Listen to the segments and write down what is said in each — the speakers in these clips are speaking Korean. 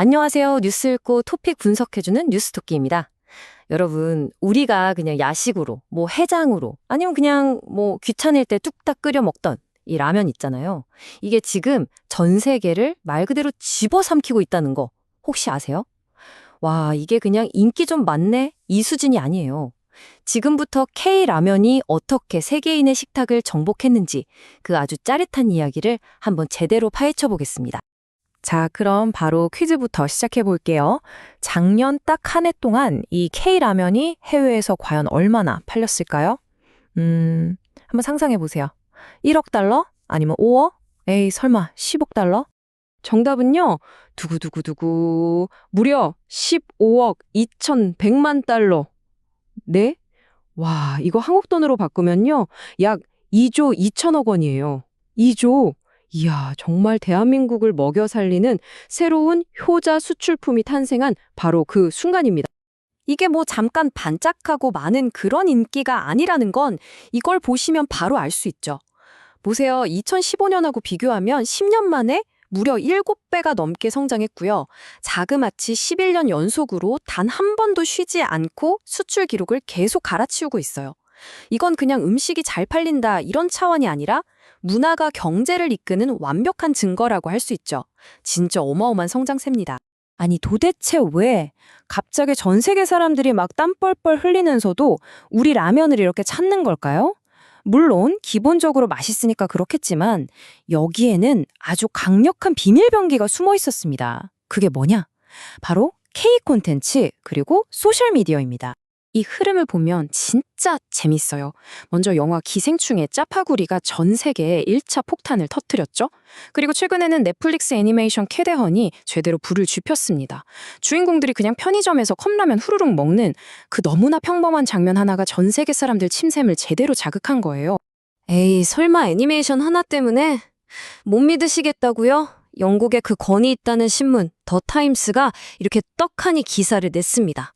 안녕하세요. 뉴스 읽고 토픽 분석해주는 뉴스토끼입니다. 여러분, 우리가 그냥 야식으로, 뭐 해장으로, 아니면 그냥 뭐 귀찮을 때 뚝딱 끓여 먹던 이 라면 있잖아요. 이게 지금 전 세계를 말 그대로 집어삼키고 있다는 거 혹시 아세요? 와, 이게 그냥 인기 좀 많네? 이 수준이 아니에요. 지금부터 K라면이 어떻게 세계인의 식탁을 정복했는지 그 아주 짜릿한 이야기를 한번 제대로 파헤쳐 보겠습니다. 자, 그럼 바로 퀴즈부터 시작해 볼게요. 작년 딱 한 해 동안 이 K라면이 해외에서 과연 얼마나 팔렸을까요? 음, 한번 상상해 보세요. 1억 달러? 아니면 5억? 에이, 설마 10억 달러? 정답은요. 두구두구두구. 무려 15억 2,100만 달러. 네? 와, 이거 한국 돈으로 바꾸면요. 약 2조 2천억 원이에요. 2조. 이야, 정말 대한민국을 먹여 살리는 새로운 효자 수출품이 탄생한 바로 그 순간입니다. 이게 뭐 잠깐 반짝하고 많은 그런 인기가 아니라는 건 이걸 보시면 바로 알 수 있죠. 보세요. 2015년하고 비교하면 10년 만에 무려 7배가 넘게 성장했고요. 자그마치 11년 연속으로 단 한 번도 쉬지 않고 수출 기록을 계속 갈아치우고 있어요. 이건 그냥 음식이 잘 팔린다 이런 차원이 아니라 문화가 경제를 이끄는 완벽한 증거라고 할 수 있죠. 진짜 어마어마한 성장세입니다. 아니 도대체 왜 갑자기 전 세계 사람들이 막 땀 뻘뻘 흘리면서도 우리 라면을 이렇게 찾는 걸까요? 물론 기본적으로 맛있으니까 그렇겠지만 여기에는 아주 강력한 비밀 병기가 숨어 있었습니다. 그게 뭐냐? 바로 K 콘텐츠 그리고 소셜 미디어입니다. 이 흐름을 보면 진짜 재밌어요. 먼저 영화 기생충의 짜파구리가 전 세계에 1차 폭탄을 터뜨렸죠. 그리고 최근에는 넷플릭스 애니메이션 캐대헌이 제대로 불을 지폈습니다. 주인공들이 그냥 편의점에서 컵라면 후루룩 먹는 그 너무나 평범한 장면 하나가 전 세계 사람들 침샘을 제대로 자극한 거예요. 에이, 설마 애니메이션 하나 때문에? 못 믿으시겠다고요? 영국에 그 건이 있다는 신문 더 타임스가 이렇게 떡하니 기사를 냈습니다.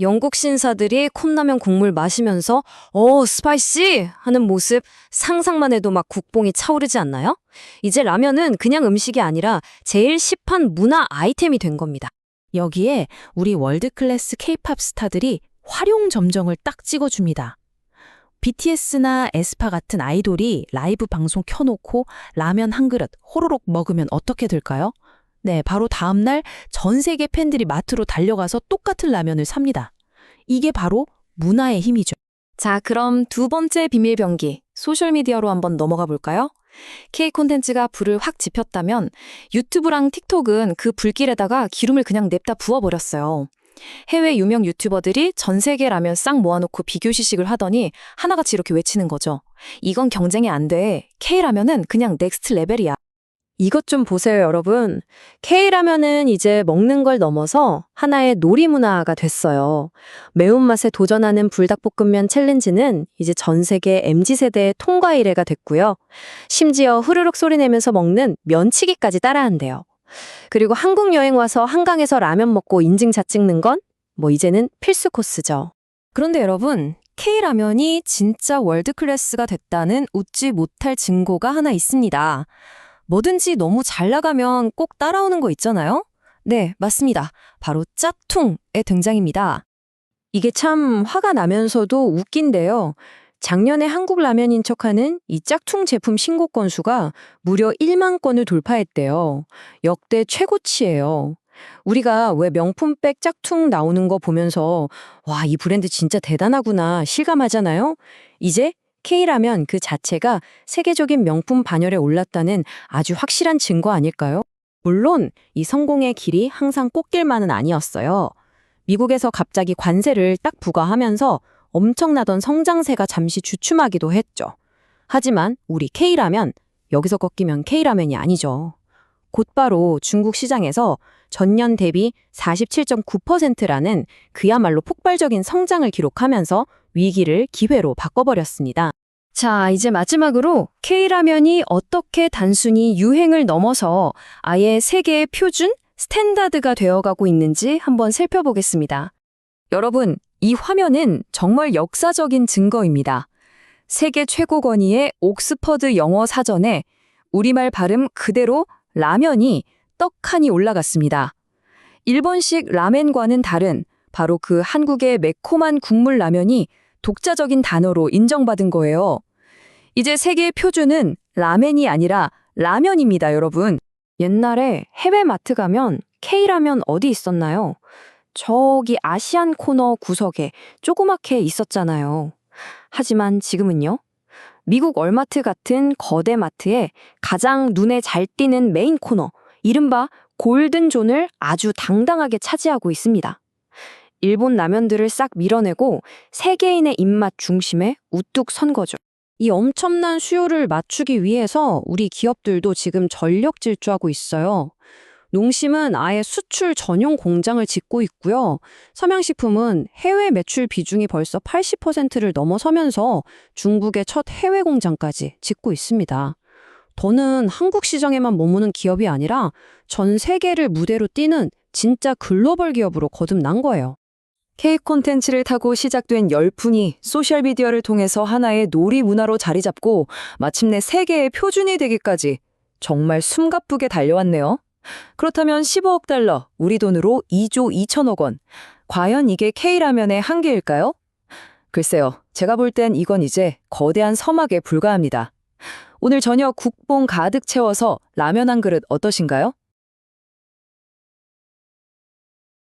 영국 신사들이 컵라면 국물 마시면서 어 스파이시 하는 모습 상상만 해도 막 국뽕이 차오르지 않나요? 이제 라면은 그냥 음식이 아니라 제일 힙한 문화 아이템이 된 겁니다. 여기에 우리 월드 클래스 K-팝 스타들이 활용 점정을 딱 찍어줍니다. BTS나 에스파 같은 아이돌이 라이브 방송 켜놓고 라면 한 그릇 호로록 먹으면 어떻게 될까요? 네, 바로 다음 날 전 세계 팬들이 마트로 달려가서 똑같은 라면을 삽니다. 이게 바로 문화의 힘이죠. 자, 그럼 두 번째 비밀 병기 소셜미디어로 한번 넘어가 볼까요? K 콘텐츠가 불을 확 지폈다면 유튜브랑 틱톡은 그 불길에다가 기름을 그냥 냅다 부어버렸어요. 해외 유명 유튜버들이 전 세계 라면 싹 모아놓고 비교 시식을 하더니 하나같이 이렇게 외치는 거죠. 이건 경쟁이 안 돼. K라면은 그냥 넥스트 레벨이야. 이것 좀 보세요, 여러분. K라면은 이제 먹는 걸 넘어서 하나의 놀이 문화가 됐어요. 매운맛에 도전하는 불닭볶음면 챌린지는 이제 전 세계 MZ세대의 통과 이래가 됐고요. 심지어 후루룩 소리 내면서 먹는 면치기까지 따라한대요. 그리고 한국 여행 와서 한강에서 라면 먹고 인증샷 찍는 건 뭐 이제는 필수 코스죠. 그런데 여러분, K라면이 진짜 월드 클래스가 됐다는 웃지 못할 증거가 하나 있습니다. 뭐든지 너무 잘 나가면 꼭 따라오는 거 있잖아요? 네, 맞습니다. 바로 짝퉁의 등장입니다. 이게 참 화가 나면서도 웃긴데요. 작년에 한국 라면인 척하는 이 짝퉁 제품 신고 건수가 무려 1만 건을 돌파했대요. 역대 최고치예요. 우리가 왜 명품백 짝퉁 나오는 거 보면서 와, 이 브랜드 진짜 대단하구나 실감하잖아요. 이제 K라면 그 자체가 세계적인 명품 반열에 올랐다는 아주 확실한 증거 아닐까요? 물론 이 성공의 길이 항상 꽃길만은 아니었어요. 미국에서 갑자기 관세를 딱 부과하면서 엄청나던 성장세가 잠시 주춤하기도 했죠. 하지만 우리 K라면 여기서 꺾이면 K라면이 아니죠. 곧바로 중국 시장에서 전년 대비 47.9%라는 그야말로 폭발적인 성장을 기록하면서 위기를 기회로 바꿔버렸습니다. 자, 이제 마지막으로 K라면이 어떻게 단순히 유행을 넘어서 아예 세계의 표준, 스탠다드가 되어가고 있는지 한번 살펴보겠습니다. 여러분, 이 화면은 정말 역사적인 증거입니다. 세계 최고 권위의 옥스퍼드 영어 사전에 우리말 발음 그대로 라면이 떡하니 올라갔습니다. 일본식 라멘과는 다른 바로 그 한국의 매콤한 국물 라면이 독자적인 단어로 인정받은 거예요. 이제 세계의 표준은 라멘이 아니라 라면입니다, 여러분. 옛날에 해외 마트 가면 K라면 어디 있었나요? 저기 아시안 코너 구석에 조그맣게 있었잖아요. 하지만 지금은요? 미국 얼마트 같은 거대 마트에 가장 눈에 잘 띄는 메인 코너, 이른바 골든존을 아주 당당하게 차지하고 있습니다. 일본 라면들을 싹 밀어내고 세계인의 입맛 중심에 우뚝 선 거죠. 이 엄청난 수요를 맞추기 위해서 우리 기업들도 지금 전력 질주하고 있어요. 농심은 아예 수출 전용 공장을 짓고 있고요. 삼양식품은 해외 매출 비중이 벌써 80%를 넘어서면서 중국의 첫 해외 공장까지 짓고 있습니다. 더는 한국 시장에만 머무는 기업이 아니라 전 세계를 무대로 뛰는 진짜 글로벌 기업으로 거듭난 거예요. K 콘텐츠를 타고 시작된 열풍이 소셜미디어를 통해서 하나의 놀이 문화로 자리 잡고 마침내 세계의 표준이 되기까지 정말 숨가쁘게 달려왔네요. 그렇다면 15억 달러, 우리 돈으로 2조 2천억 원. 과연 이게 K라면의 한계일까요? 글쎄요, 제가 볼 땐 이건 이제 거대한 서막에 불과합니다. 오늘 저녁 국뽕 가득 채워서 라면 한 그릇 어떠신가요?